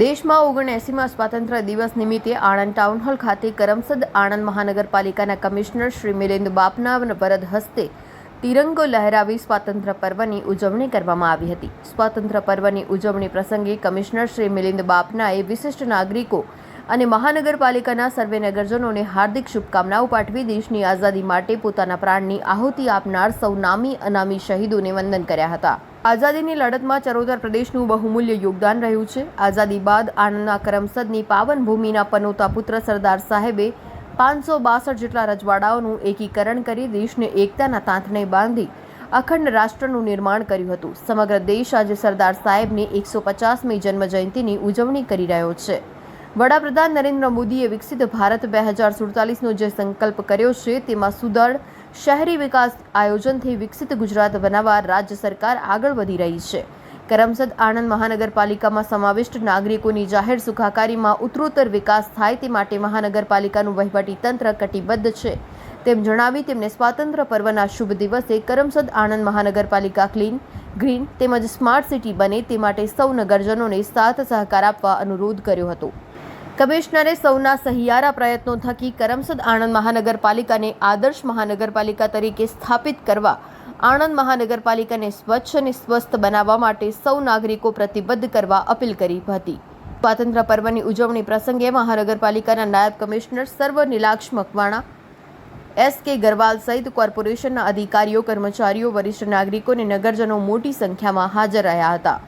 દેશમાં ઓગણએંસીમાં સ્વાતંત્ર્ય દિવસ નિમિત્તે આણંદ ટાઉન હોલ ખાતે કરમસદ આણંદ મહાનગરપાલિકાના કમિશનર શ્રી મિલિંદ બાપના વરદ હસ્તે તિરંગો લહેરાવી સ્વાતંત્ર્ય પર્વની ઉજવણી કરવામાં આવી હતી. સ્વાતંત્ર્ય પર્વની ઉજવણી પ્રસંગે કમિશનર શ્રી મિલિંદ બાપનાએ વિશિષ્ટ નાગરિકો અને મહાનગરપાલિકાના સર્વે નગરજનોને હાર્દિક શુભકામનાઓ પાઠવી દેશની આઝાદી માટે પોતાના પ્રાણની આહુતિ આપનાર સૌ નામી અનામી શહીદોને વંદન કર્યા હતા. આઝાદીની લડતમાં ચરોતર પ્રદેશનું બહુમૂલ્ય યોગદાન રહ્યું છે. આઝાદી બાદ આણંદના કરમસદની પાવન ભૂમિના પનોતા પુત્ર સરદાર સાહેબે પાંચસો બાસઠ જેટલા રજવાડાઓનું એકીકરણ કરી દેશને એકતાના તાંતને બાંધી અખંડ રાષ્ટ્રનું નિર્માણ કર્યું હતું. સમગ્ર દેશ આજે સરદાર સાહેબની એકસો પચાસમી જન્મજયંતિની ઉજવણી કરી રહ્યો છે. વડાપ્રધાન નરેન્દ્ર મોદીએ વિકસિત ભારત બે હજાર સુડતાલીસનો જે સંકલ્પ કર્યો છે, તેમાં સુદૃઢ શહેરી વિકાસ આયોજનથી વિકસિત ગુજરાત બનાવવા રાજ્ય સરકાર આગળ વધી રહી છે. કરમસદ આણંદ મહાનગરપાલિકામાં સમાવિષ્ટ નાગરિકોની જાહેર સુખાકારીમાં ઉત્તરોત્તર વિકાસ થાય તે માટે મહાનગરપાલિકાનું વહીવટી તંત્ર કટિબદ્ધ છે. તેમ જણાવી તેમને સ્વાતંત્ર્ય પર્વના શુભ દિવસે કરમસદ આણંદ મહાનગરપાલિકા ક્લીન, ગ્રીન તેમજ સ્માર્ટ સિટી બને તે માટે સૌ નગરજનોને સાથ સહકાર આપવા અનુરોધ કર્યો હતો. કમિશનરે સૌના સહિયારા પ્રયત્નો થકી કરમસદ આણંદ મહાનગરપાલિકાને આદર્શ મહાનગરપાલિકા તરીકે સ્થાપિત કરવા, આણંદ મહાનગરપાલિકાને સ્વચ્છ અને સ્વસ્થ બનાવવા માટે સૌ નાગરિકો પ્રતિબદ્ધ કરવા અપીલ કરી હતી. સ્વાતંત્ર્ય પર્વની ઉજવણી પ્રસંગે મહાનગરપાલિકાના નાયબ કમિશનર સર્વ નીલાક્ષ મકવાણા, એસ કે ગરવાલ સહિત કોર્પોરેશનના અધિકારીઓ, કર્મચારીઓ, વરિષ્ઠ નાગરિકો અને નગરજનો મોટી સંખ્યામાં હાજર રહ્યા હતા.